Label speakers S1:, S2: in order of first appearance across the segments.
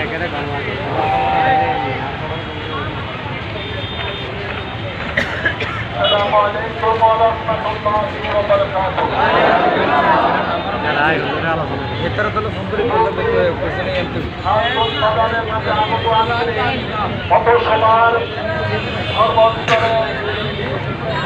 S1: একেবারে ఎత్తరతలు సుందరి ప్రజలకు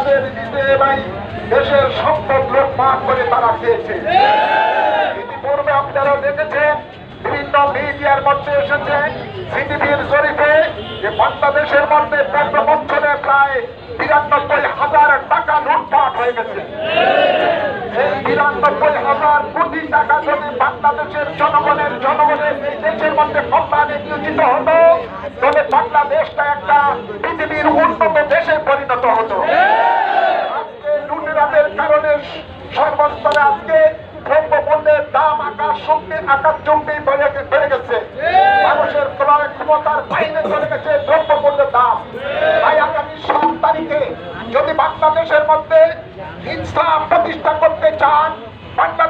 S1: তাদের নিজেরাই দেশের সম্পদ লোকমান করে তারা খেয়েছে। ইতিপূর্বে আপনারা দেখেছেন, বিভিন্ন মিডিয়ার মধ্যে এসেছে সিটিভির জরিপে যে বাংলাদেশের মধ্যে পনেরো প্রায় বিরানব্বই হাজার টাকা লুটপাট হয়ে গেছে। এই বিরানব্বই হাজার কোটি টাকা যদি বাংলাদেশের জনগণের জনগণের এই দেশের মধ্যে কল্যাণে নিয়োজিত হতো, তবে বাংলাদেশটা একটা পৃথিবীর উন্নত দেশে পরিণত হতো আজকে লুটেরাদের কারণে সর্বস্তরে আজকে দ্রব্য পণ্যের দাম আকাশ সঙ্গে আকাশ চুম্বি বেড়ে গেছে। মানুষের ক্রয় ক্ষমতার বাইরে চলে গেছে দ্রব্য পণ্যের দাম। তাই আগামী সাত তারিখে যদি বাংলাদেশের মধ্যে ইনসাফ প্রতিষ্ঠা করতে চান বাংলাদেশকে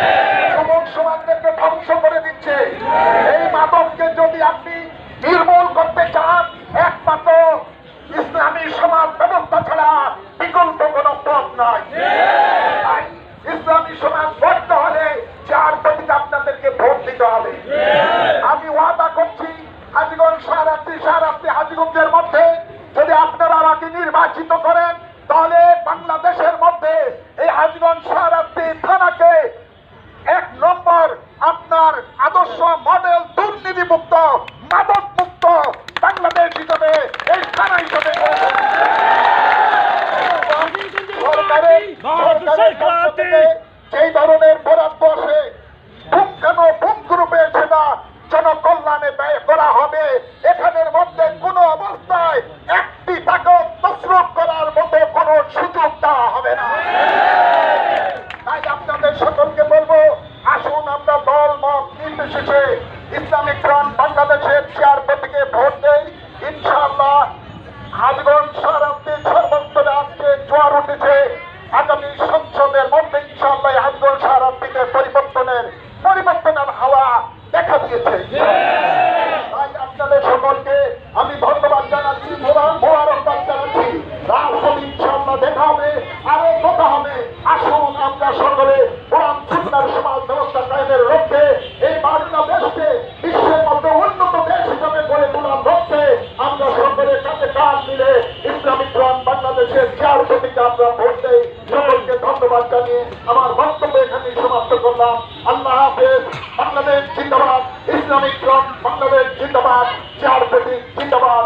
S1: এই মাদককে যদি আপনি নির্মূল করতে চান, একমাত্র ইসলামী সমাজ ব্যবস্থা ছাড়া বিকল্প কোনো পথ নাই। তাই ইসলামী সমাজ গড়তে হলে চার প্রতিকে আপনাদেরকে ভোট দিতে হবে। আমি ওয়াদা করছি, হাজিগঞ্জ সারাত্রি সারাত্রি হাজিগঞ্জের মধ্যে যদি আপনারা আমাকে নির্বাচিত করেন তাহলে বাংলাদেশের মধ্যে এই হাজিগঞ্জ সারাত্রি থানাকে এক নম্বর আপনার আদর্শ মডেল দুর্নীতি মুক্ত মাদক মুক্ত বাংলাদেশ হিসেবে এই থানা হিসেবে গড়ে তুলব। সরকারের যেই ধরনের বরাদ্দ আসে পুঙ্খানো পুঙ্খরূপে সেটা জনকল্যাণে ব্যয় করা হবে? এখানের মধ্যে কোনো অবস্থায় একটি টাকা তসরুপ করার মতো কোনো সুযোগ দেওয়া হবে না। তাই আপনাদের সকলকে বলব আসুন আমরা দল মত নির্বিশেষে আমরা সকলে কোরআন, সুন্নার সমাজ ব্যবস্থা কায়েমের লক্ষ্যে এই বাংলাদেশকে বিশ্বের মধ্যে উন্নত দেশ হিসেবে গড়ে তোলার লক্ষ্যে আমরা সকলে কাছে কাজ মিলে ইসলামিক ফ্রন্ট বাংলাদেশের চার প্রতীকে আমরা ভোট দেই। সকলকে ধন্যবাদ জানিয়ে আমার বক্তব্য এখানে সমাপ্ত করলাম। আল্লাহ হাফেজ, বাংলাদেশ জিন্দাবাদ ইসলামিক ফ্রন্ট বাংলাদেশ জিন্দাবাদ চেয়ার প্রতীক জিন্দাবাদ।